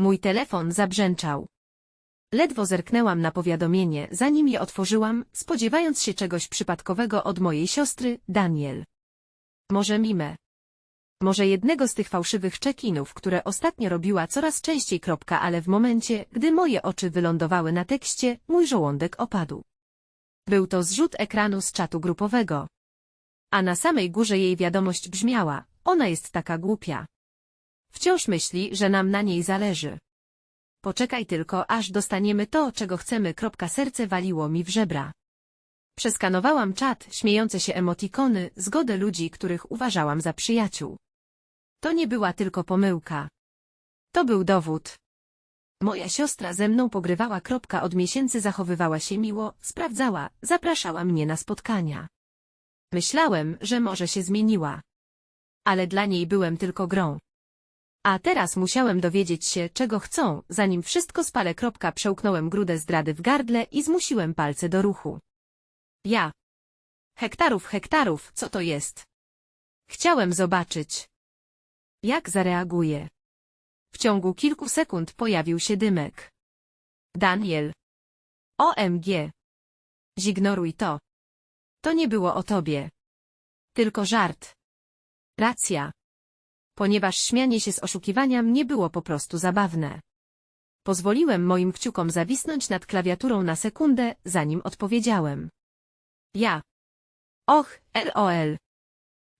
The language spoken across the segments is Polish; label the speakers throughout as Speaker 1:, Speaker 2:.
Speaker 1: Mój telefon zabrzęczał. Ledwo zerknęłam na powiadomienie, zanim je otworzyłam, spodziewając się czegoś przypadkowego od mojej siostry, Daniel. Może mime. Może jednego z tych fałszywych check-inów, które ostatnio robiła coraz częściej. Kropka, ale w momencie, gdy moje oczy wylądowały na tekście, mój żołądek opadł. Był to zrzut ekranu z czatu grupowego. A na samej górze jej wiadomość brzmiała, ona jest taka głupia. Wciąż myśli, że nam na niej zależy. Poczekaj tylko, aż dostaniemy to, czego chcemy. Serce waliło mi w żebra. Przeskanowałam czat, śmiejące się emotikony, zgodę ludzi, których uważałam za przyjaciół. To nie była tylko pomyłka. To był dowód. Moja siostra ze mną pogrywała. Od miesięcy zachowywała się miło, sprawdzała, zapraszała mnie na spotkania. Myślałem, że może się zmieniła. Ale dla niej byłem tylko grą. A teraz musiałem dowiedzieć się, czego chcą, zanim wszystko spalę. Kropka, przełknąłem grudę zdrady w gardle i zmusiłem palce do ruchu. Ja. Hektarów, hektarów, co to jest? Chciałem zobaczyć. Jak zareaguje? W ciągu kilku sekund pojawił się dymek. Daniel. OMG. Zignoruj to. To nie było o tobie. Tylko żart. Racja. Ponieważ śmianie się z oszukiwania nie było po prostu zabawne. Pozwoliłem moim kciukom zawisnąć nad klawiaturą na sekundę, zanim odpowiedziałem. Ja. Och, LOL.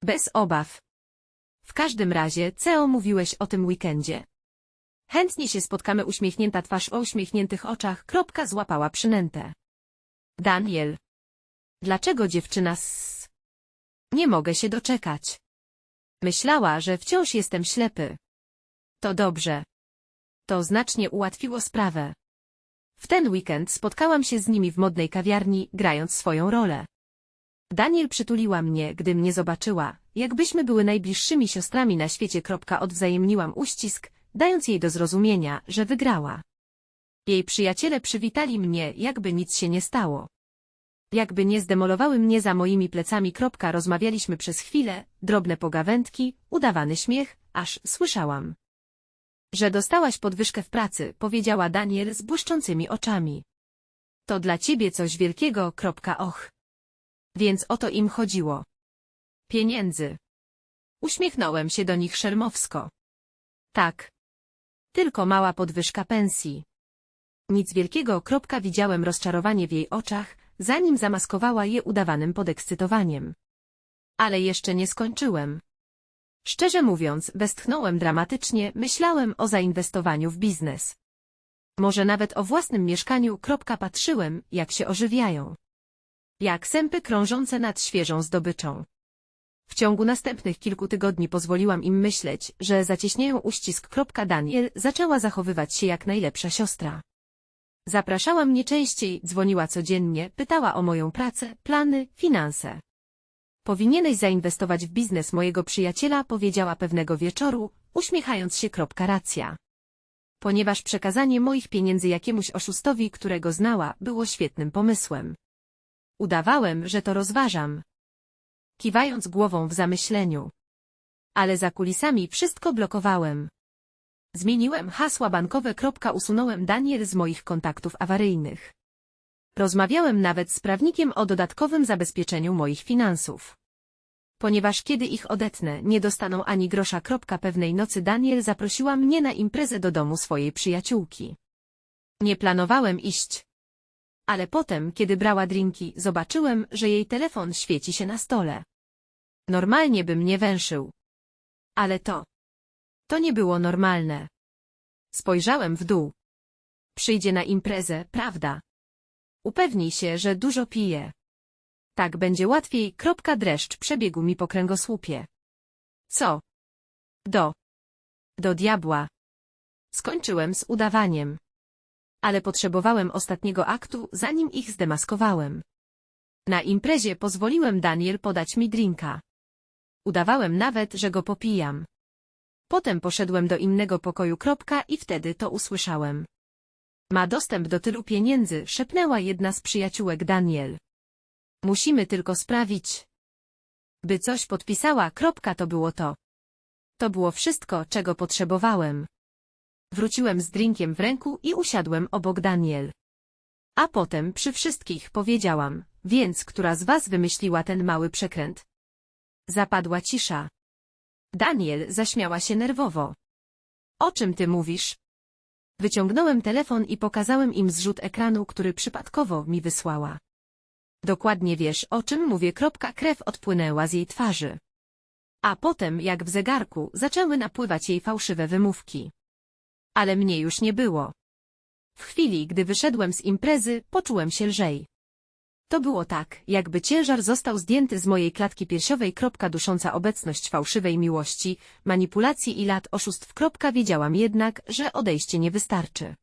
Speaker 1: Bez obaw. W każdym razie, CEO mówiłeś o tym weekendzie. Chętnie się spotkamy uśmiechnięta twarz o uśmiechniętych oczach, kropka złapała przynętę. Daniel. Dlaczego dziewczyna s... Nie mogę się doczekać. Myślała, że wciąż jestem ślepy. To dobrze. To znacznie ułatwiło sprawę. W ten weekend spotkałam się z nimi w modnej kawiarni, grając swoją rolę. Daniel przytuliła mnie, gdy mnie zobaczyła, jakbyśmy były najbliższymi siostrami na świecie. Odwzajemniłam uścisk, dając jej do zrozumienia, że wygrała. Jej przyjaciele przywitali mnie, jakby nic się nie stało. Jakby nie zdemolowały mnie za moimi plecami. Kropka, Rozmawialiśmy przez chwilę, drobne pogawędki, udawany śmiech, aż słyszałam. Że dostałaś podwyżkę w pracy, powiedziała Daniel z błyszczącymi oczami. To dla ciebie coś wielkiego. Kropka, Och. Więc o to im chodziło. Pieniędzy. Uśmiechnąłem się do nich szermowsko. Tak. Tylko mała podwyżka pensji. Nic wielkiego. Kropka, Widziałem rozczarowanie w jej oczach, zanim zamaskowała je udawanym podekscytowaniem. Ale jeszcze nie skończyłem. Szczerze mówiąc, westchnąłem dramatycznie, myślałem o zainwestowaniu w biznes. Może nawet o własnym mieszkaniu. Patrzyłem, jak się ożywiają. Jak sępy krążące nad świeżą zdobyczą. W ciągu następnych kilku tygodni pozwoliłam im myśleć, że zacieśniają uścisk. Daniel zaczęła zachowywać się jak najlepsza siostra. Zapraszała mnie częściej, dzwoniła codziennie, pytała o moją pracę, plany, finanse. Powinieneś zainwestować w biznes mojego przyjaciela, powiedziała pewnego wieczoru, uśmiechając się. Racja. Ponieważ przekazanie moich pieniędzy jakiemuś oszustowi, którego znała, było świetnym pomysłem. Udawałem, że to rozważam. Kiwając głową w zamyśleniu. Ale za kulisami wszystko blokowałem. Zmieniłem hasła bankowe. Usunąłem Daniel z moich kontaktów awaryjnych. Rozmawiałem nawet z prawnikiem o dodatkowym zabezpieczeniu moich finansów. Ponieważ kiedy ich odetnę, nie dostaną ani grosza. Pewnej nocy Daniel zaprosiła mnie na imprezę do domu swojej przyjaciółki. Nie planowałem iść. Ale potem, kiedy brała drinki, zobaczyłem, że jej telefon świeci się na stole. Normalnie bym nie węszył. Ale to... To nie było normalne. Spojrzałem w dół. Przyjdzie na imprezę, prawda? Upewnij się, że dużo pije. Tak będzie łatwiej. Kropka dreszcz przebiegł mi po kręgosłupie. Co? Do. Do diabła. Skończyłem z udawaniem. Ale potrzebowałem ostatniego aktu, zanim ich zdemaskowałem. Na imprezie pozwoliłem Daniel podać mi drinka. Udawałem nawet, że go popijam. Potem poszedłem do innego pokoju. Kropka, I wtedy to usłyszałem. Ma dostęp do tylu pieniędzy, szepnęła jedna z przyjaciółek Daniel. Musimy tylko sprawić, by coś podpisała. Kropka, to było to. To było wszystko, czego potrzebowałem. Wróciłem z drinkiem w ręku i usiadłem obok Daniel. A potem przy wszystkich powiedziałam, więc która z was wymyśliła ten mały przekręt? Zapadła cisza. Daniel zaśmiała się nerwowo. O czym ty mówisz? Wyciągnąłem telefon i pokazałem im zrzut ekranu, który przypadkowo mi wysłała. Dokładnie wiesz, o czym mówię. Kropka krew odpłynęła z jej twarzy. A potem, jak w zegarku, zaczęły napływać jej fałszywe wymówki. Ale mnie już nie było. W chwili, gdy wyszedłem z imprezy, poczułem się lżej. To było tak, jakby ciężar został zdjęty z mojej klatki piersiowej. Kropka dusząca obecność fałszywej miłości, manipulacji i lat oszustw. Kropka wiedziałam jednak, że odejście nie wystarczy.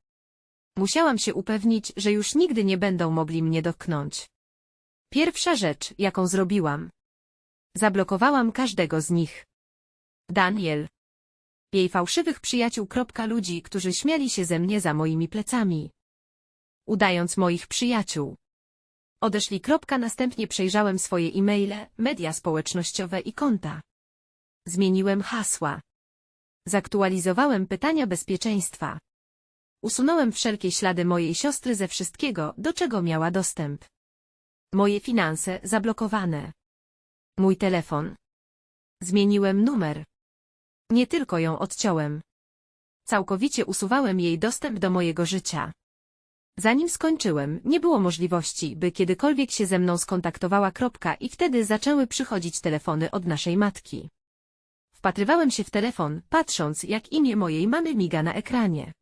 Speaker 1: Musiałam się upewnić, że już nigdy nie będą mogli mnie dotknąć. Pierwsza rzecz, jaką zrobiłam. Zablokowałam każdego z nich. Daniel. Jej fałszywych przyjaciół. Ludzi, którzy śmiali się ze mnie za moimi plecami. Udając moich przyjaciół. Odeszli. Następnie przejrzałem swoje e-maile, media społecznościowe i konta. Zmieniłem hasła. Zaktualizowałem pytania bezpieczeństwa. Usunąłem wszelkie ślady mojej siostry ze wszystkiego, do czego miała dostęp. Moje finanse zablokowane. Mój telefon. Zmieniłem numer. Nie tylko ją odciąłem. Całkowicie usuwałem jej dostęp do mojego życia. Zanim skończyłem, nie było możliwości, by kiedykolwiek się ze mną skontaktowała. Kropka I wtedy zaczęły przychodzić telefony od naszej matki. Wpatrywałem się w telefon, patrząc, jak imię mojej mamy miga na ekranie.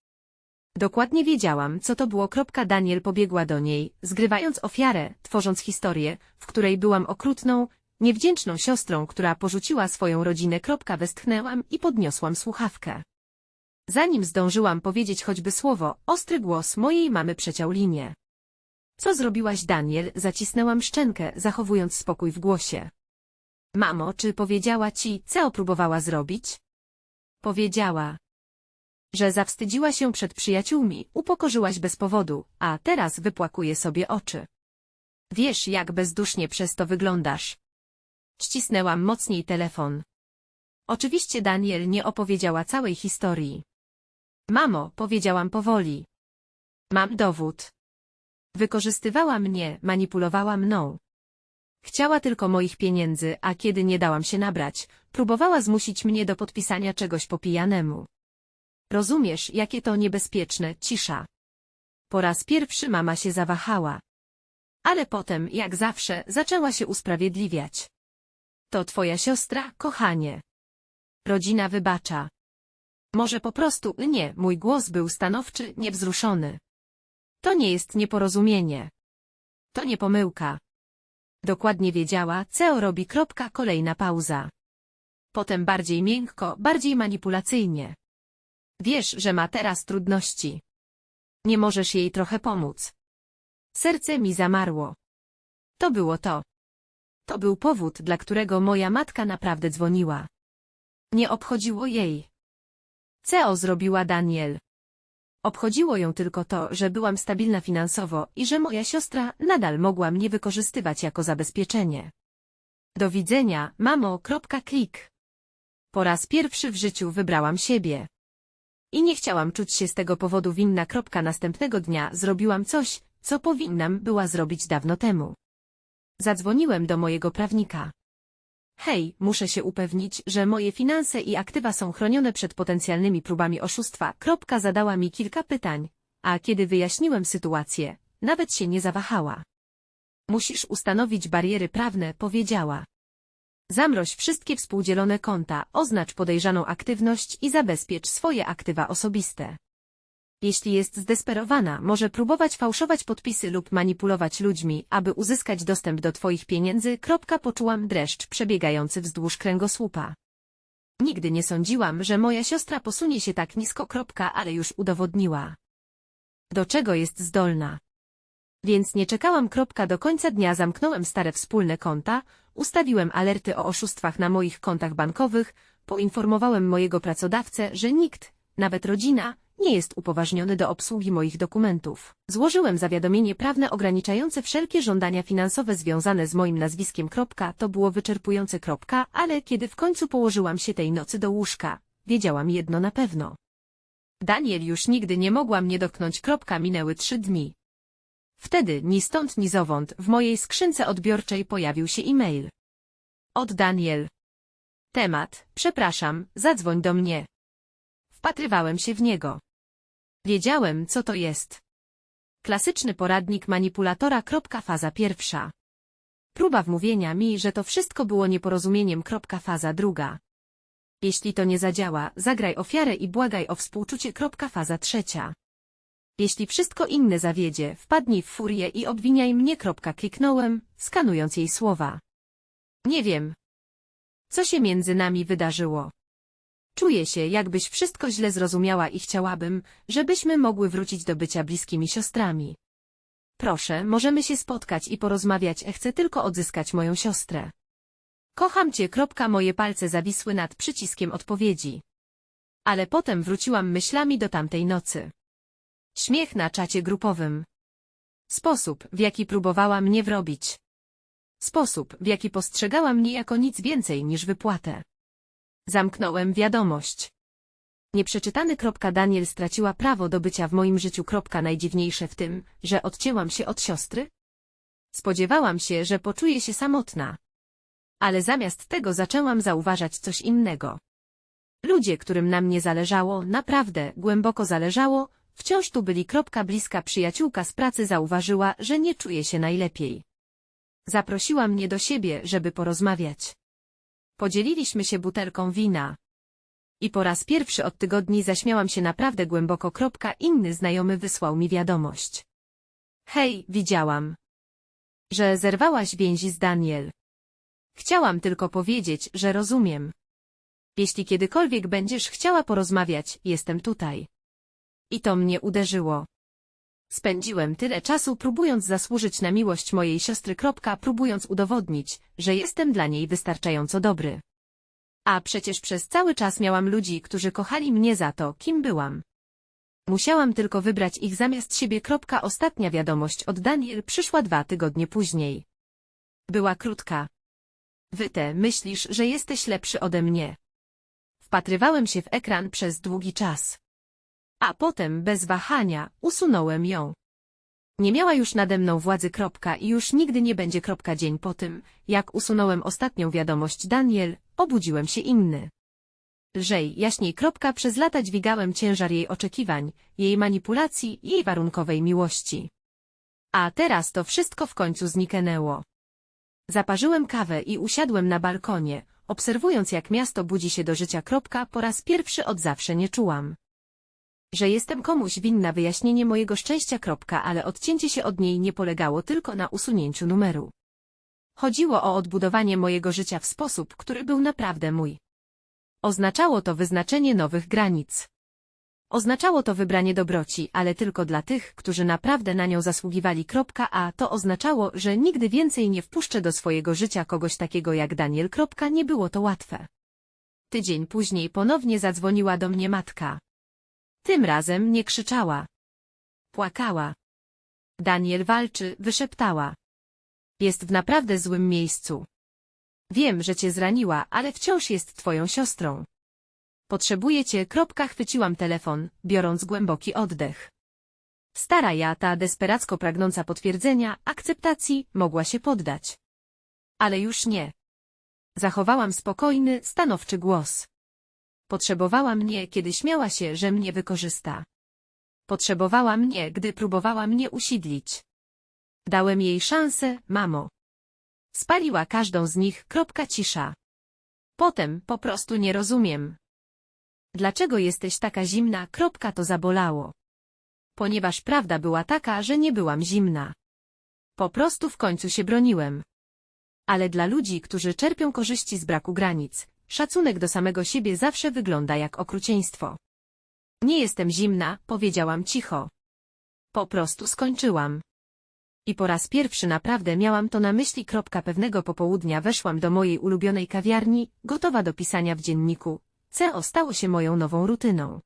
Speaker 1: Dokładnie wiedziałam, co to było. Kropka Daniel pobiegła do niej, zgrywając ofiarę, tworząc historię, w której byłam okrutną, niewdzięczną siostrą, która porzuciła swoją rodzinę. Kropka westchnęłam i podniosłam słuchawkę. Zanim zdążyłam powiedzieć choćby słowo, ostry głos mojej mamy przeciął linię. Co zrobiłaś, Daniel? Zacisnęłam szczękę, zachowując spokój w głosie. Mamo, czy powiedziała ci, co próbowała zrobić? Powiedziała, że zawstydziła się przed przyjaciółmi, upokorzyłaś bez powodu, a teraz wypłakuje sobie oczy. Wiesz, jak bezdusznie przez to wyglądasz. Ścisnęłam mocniej telefon. Oczywiście Daniel nie opowiedziała całej historii. Mamo, powiedziałam powoli. Mam dowód. Wykorzystywała mnie, manipulowała mną. Chciała tylko moich pieniędzy, a kiedy nie dałam się nabrać, próbowała zmusić mnie do podpisania czegoś po pijanemu. Rozumiesz, jakie to niebezpieczne, cisza. Po raz pierwszy mama się zawahała. Ale potem, jak zawsze, zaczęła się usprawiedliwiać. To twoja siostra, kochanie. Rodzina wybacza. Może po prostu nie, mój głos był stanowczy, niewzruszony. To nie jest nieporozumienie. To nie pomyłka. Dokładnie wiedziała, co robi. Kropka, kolejna pauza. Potem bardziej miękko, bardziej manipulacyjnie. Wiesz, że ma teraz trudności. Nie możesz jej trochę pomóc. Serce mi zamarło. To było to. To był powód, dla którego moja matka naprawdę dzwoniła. Nie obchodziło jej. Co zrobiła Daniel? Obchodziło ją tylko to, że byłam stabilna finansowo i że moja siostra nadal mogła mnie wykorzystywać jako zabezpieczenie. Do widzenia, mamo. Klik. Po raz pierwszy w życiu wybrałam siebie. I nie chciałam czuć się z tego powodu winna. Następnego dnia zrobiłam coś, co powinnam była zrobić dawno temu. Zadzwoniłem do mojego prawnika. Hej, muszę się upewnić, że moje finanse i aktywa są chronione przed potencjalnymi próbami oszustwa. Kropka zadała mi kilka pytań, a kiedy wyjaśniłem sytuację, nawet się nie zawahała. Musisz ustanowić bariery prawne, powiedziała. Zamroź wszystkie współdzielone konta, oznacz podejrzaną aktywność i zabezpiecz swoje aktywa osobiste. Jeśli jest zdesperowana, może próbować fałszować podpisy lub manipulować ludźmi, aby uzyskać dostęp do Twoich pieniędzy. Kropka poczułam dreszcz przebiegający wzdłuż kręgosłupa. Nigdy nie sądziłam, że moja siostra posunie się tak nisko. Kropka, ale już udowodniła. Do czego jest zdolna. Więc nie czekałam. Kropka do końca dnia zamknąłem stare wspólne konta, ustawiłem alerty o oszustwach na moich kontach bankowych, poinformowałem mojego pracodawcę, że nikt, nawet rodzina, nie jest upoważniony do obsługi moich dokumentów. Złożyłem zawiadomienie prawne ograniczające wszelkie żądania finansowe związane z moim nazwiskiem. Kropka, to było wyczerpujące. Kropka, ale kiedy w końcu położyłam się tej nocy do łóżka, wiedziałam jedno na pewno. Daniel już nigdy nie mogła mnie dotknąć. Kropka, minęły trzy dni. Wtedy, ni stąd, ni zowąd, w mojej skrzynce odbiorczej pojawił się e-mail. Od Daniel. Temat, przepraszam, zadzwoń do mnie. Wpatrywałem się w niego. Wiedziałem, co to jest. Klasyczny poradnik manipulatora. Faza pierwsza. Próba wmówienia mi, że to wszystko było nieporozumieniem. Faza druga. Jeśli to nie zadziała, zagraj ofiarę i błagaj o współczucie. Faza trzecia. Jeśli wszystko inne zawiedzie, wpadnij w furię i obwiniaj mnie. Kliknąłem, skanując jej słowa. Nie wiem. Co się między nami wydarzyło? Czuję się, jakbyś wszystko źle zrozumiała i chciałabym, żebyśmy mogły wrócić do bycia bliskimi siostrami. Proszę, możemy się spotkać i porozmawiać, chcę tylko odzyskać moją siostrę. Kocham cię. Moje palce zawisły nad przyciskiem odpowiedzi. Ale potem wróciłam myślami do tamtej nocy. Śmiech na czacie grupowym. Sposób, w jaki próbowała mnie wrobić. Sposób, w jaki postrzegała mnie jako nic więcej niż wypłatę. Zamknąłem wiadomość. Nieprzeczytany. Daniel straciła prawo do bycia w moim życiu. Najdziwniejsze w tym, że odcięłam się od siostry. Spodziewałam się, że poczuję się samotna. Ale zamiast tego zaczęłam zauważać coś innego. Ludzie, którym na mnie zależało, naprawdę, głęboko zależało, wciąż tu byli. Bliska przyjaciółka z pracy zauważyła, że nie czuję się najlepiej. Zaprosiła mnie do siebie, żeby porozmawiać. Podzieliliśmy się butelką wina. I po raz pierwszy od tygodni zaśmiałam się naprawdę głęboko. Inny znajomy wysłał mi wiadomość. Hej, widziałam, że zerwałaś więzi z Daniel. Chciałam tylko powiedzieć, że rozumiem. Jeśli kiedykolwiek będziesz chciała porozmawiać, jestem tutaj. I to mnie uderzyło. Spędziłem tyle czasu próbując zasłużyć na miłość mojej siostry. Próbując udowodnić, że jestem dla niej wystarczająco dobry. A przecież przez cały czas miałam ludzi, którzy kochali mnie za to, kim byłam. Musiałam tylko wybrać ich zamiast siebie. Ostatnia wiadomość od Daniel przyszła dwa tygodnie później. Była krótka. Wyte, myślisz, że jesteś lepszy ode mnie. Wpatrywałem się w ekran przez długi czas. A potem, bez wahania, usunąłem ją. Nie miała już nade mną władzy kropka i już nigdy nie będzie kropka dzień po tym, jak usunąłem ostatnią wiadomość Daniel, obudziłem się inny. Lżej, jaśniej kropka przez lata dźwigałem ciężar jej oczekiwań, jej manipulacji, jej warunkowej miłości. A teraz to wszystko w końcu zniknęło. Zaparzyłem kawę i usiadłem na balkonie, obserwując jak miasto budzi się do życia. Kropka, po raz pierwszy od zawsze nie czułam że jestem komuś winna wyjaśnienie mojego szczęścia. Kropka, ale odcięcie się od niej nie polegało tylko na usunięciu numeru. Chodziło o odbudowanie mojego życia w sposób, który był naprawdę mój. Oznaczało to wyznaczenie nowych granic. Oznaczało to wybranie dobroci, ale tylko dla tych, którzy naprawdę na nią zasługiwali. A to oznaczało, że nigdy więcej nie wpuszczę do swojego życia kogoś takiego jak Daniel. Nie było to łatwe. Tydzień później ponownie zadzwoniła do mnie matka. Tym razem nie krzyczała. Płakała. Daniel walczy, wyszeptała. Jest w naprawdę złym miejscu. Wiem, że cię zraniła, ale wciąż jest twoją siostrą. Potrzebuję cię. Kropka chwyciłam telefon, biorąc głęboki oddech. Stara ja, ta desperacko pragnąca potwierdzenia, akceptacji, mogła się poddać. Ale już nie. Zachowałam spokojny, stanowczy głos. Potrzebowała mnie, kiedy śmiała się, że mnie wykorzysta. Potrzebowała mnie, gdy próbowała mnie usidlić. Dałem jej szansę, mamo. Spaliła każdą z nich, kropka cisza. Potem, po prostu nie rozumiem. Dlaczego jesteś taka zimna, kropka to zabolało. Ponieważ prawda była taka, że nie byłam zimna. Po prostu w końcu się broniłem. Ale dla ludzi, którzy czerpią korzyści z braku granic, Szacunek do samego siebie zawsze wygląda jak okrucieństwo. Nie jestem zimna, powiedziałam cicho. Po prostu skończyłam. I po raz pierwszy naprawdę miałam to na myśli. Pewnego popołudnia weszłam do mojej ulubionej kawiarni, gotowa do pisania w dzienniku. CO stało się moją nową rutyną.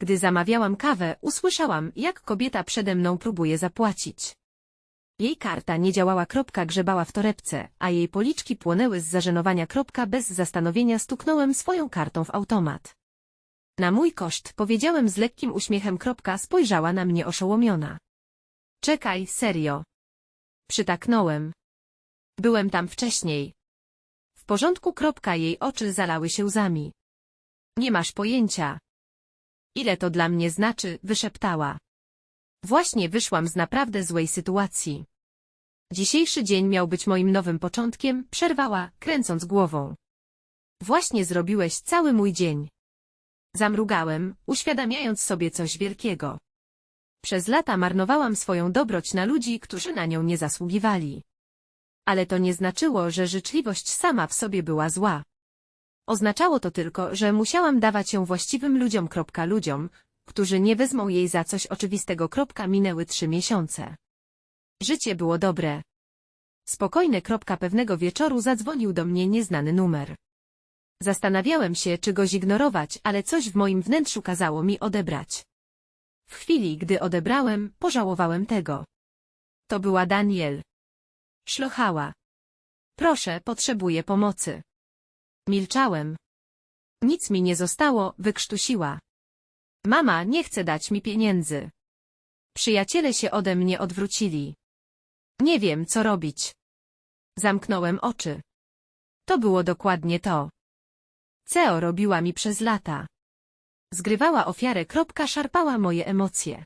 Speaker 1: Gdy zamawiałam kawę, usłyszałam, jak kobieta przede mną próbuje zapłacić. Jej karta nie działała. Kropka grzebała w torebce, a jej policzki płonęły z zażenowania. Kropka bez zastanowienia stuknąłem swoją kartą w automat. Na mój koszt powiedziałem z lekkim uśmiechem. Kropka spojrzała na mnie oszołomiona. Czekaj, serio. Przytaknąłem. Byłem tam wcześniej. W porządku. Kropka jej oczy zalały się łzami. Nie masz pojęcia. Ile to dla mnie znaczy, wyszeptała. Właśnie wyszłam z naprawdę złej sytuacji. Dzisiejszy dzień miał być moim nowym początkiem, przerwała, kręcąc głową. Właśnie zrobiłeś cały mój dzień. Zamrugałem, uświadamiając sobie coś wielkiego. Przez lata marnowałam swoją dobroć na ludzi, którzy na nią nie zasługiwali. Ale to nie znaczyło, że życzliwość sama w sobie była zła. Oznaczało to tylko, że musiałam dawać ją właściwym ludziom. Ludziom, którzy nie wezmą jej za coś oczywistego. Minęły trzy miesiące. Życie było dobre. Spokojne. Pewnego wieczoru zadzwonił do mnie nieznany numer. Zastanawiałem się, czy go zignorować, ale coś w moim wnętrzu kazało mi odebrać. W chwili, gdy odebrałem, pożałowałem tego. To była Daniel. Szlochała. Proszę, potrzebuję pomocy. Milczałem. Nic mi nie zostało, wykrztusiła. Mama nie chce dać mi pieniędzy. Przyjaciele się ode mnie odwrócili. Nie wiem, co robić. Zamknąłem oczy. To było dokładnie to. CEO robiła mi przez lata. Zgrywała ofiarę. Kropka szarpała moje emocje.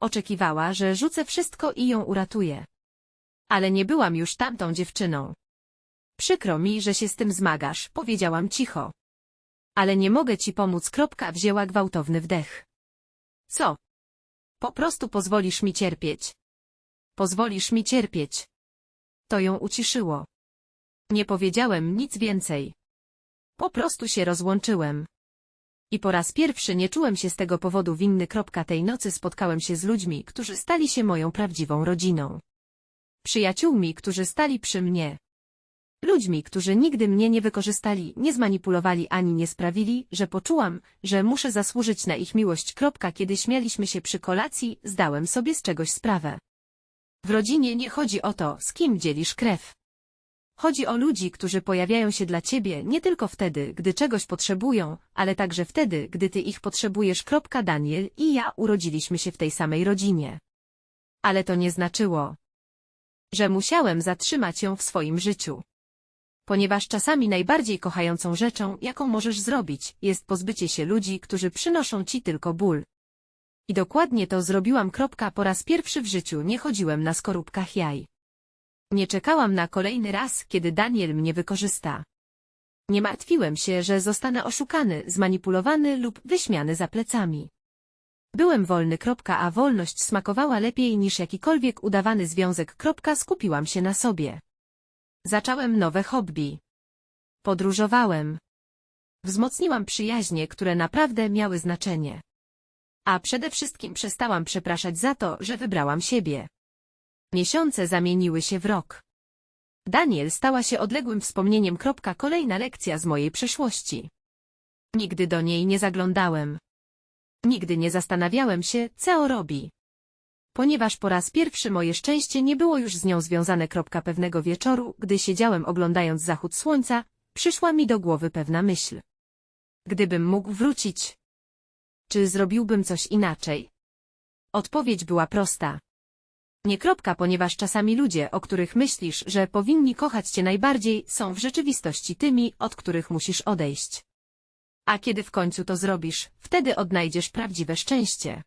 Speaker 1: Oczekiwała, że rzucę wszystko i ją uratuję. Ale nie byłam już tamtą dziewczyną. Przykro mi, że się z tym zmagasz, powiedziałam cicho. Ale nie mogę ci pomóc. Kropka wzięła gwałtowny wdech. Co? Po prostu pozwolisz mi cierpieć. Pozwolisz mi cierpieć. To ją uciszyło. Nie powiedziałem nic więcej. Po prostu się rozłączyłem. I po raz pierwszy nie czułem się z tego powodu winny. Kropka tej nocy spotkałem się z ludźmi, którzy stali się moją prawdziwą rodziną. Przyjaciółmi, którzy stali przy mnie. Ludźmi, którzy nigdy mnie nie wykorzystali, nie zmanipulowali ani nie sprawili, że poczułam, że muszę zasłużyć na ich miłość. Kiedy śmialiśmy się przy kolacji, zdałem sobie z czegoś sprawę. W rodzinie nie chodzi o to, z kim dzielisz krew. Chodzi o ludzi, którzy pojawiają się dla ciebie nie tylko wtedy, gdy czegoś potrzebują, ale także wtedy, gdy ty ich potrzebujesz. Daniel i ja urodziliśmy się w tej samej rodzinie. Ale to nie znaczyło, że musiałem zatrzymać ją w swoim życiu. Ponieważ czasami najbardziej kochającą rzeczą, jaką możesz zrobić, jest pozbycie się ludzi, którzy przynoszą ci tylko ból. I dokładnie to zrobiłam. Kropka po raz pierwszy w życiu nie chodziłem na skorupkach jaj. Nie czekałam na kolejny raz, kiedy Daniel mnie wykorzysta. Nie martwiłem się, że zostanę oszukany, zmanipulowany lub wyśmiany za plecami. Byłem wolny. Kropka, a wolność smakowała lepiej niż jakikolwiek udawany związek. Kropka, skupiłam się na sobie. Zacząłem nowe hobby. Podróżowałem. Wzmocniłam przyjaźnie, które naprawdę miały znaczenie. A przede wszystkim przestałam przepraszać za to, że wybrałam siebie. Miesiące zamieniły się w rok. Daniel stała się odległym wspomnieniem. Kolejna lekcja z mojej przeszłości. Nigdy do niej nie zaglądałem. Nigdy nie zastanawiałem się, co robi. Ponieważ po raz pierwszy moje szczęście nie było już z nią związane. Pewnego wieczoru, gdy siedziałem oglądając zachód słońca, przyszła mi do głowy pewna myśl. Gdybym mógł wrócić, czy zrobiłbym coś inaczej? Odpowiedź była prosta. Nie kropka, ponieważ czasami ludzie, o których myślisz, że powinni kochać cię najbardziej, są w rzeczywistości tymi, od których musisz odejść. A kiedy w końcu to zrobisz, wtedy odnajdziesz prawdziwe szczęście.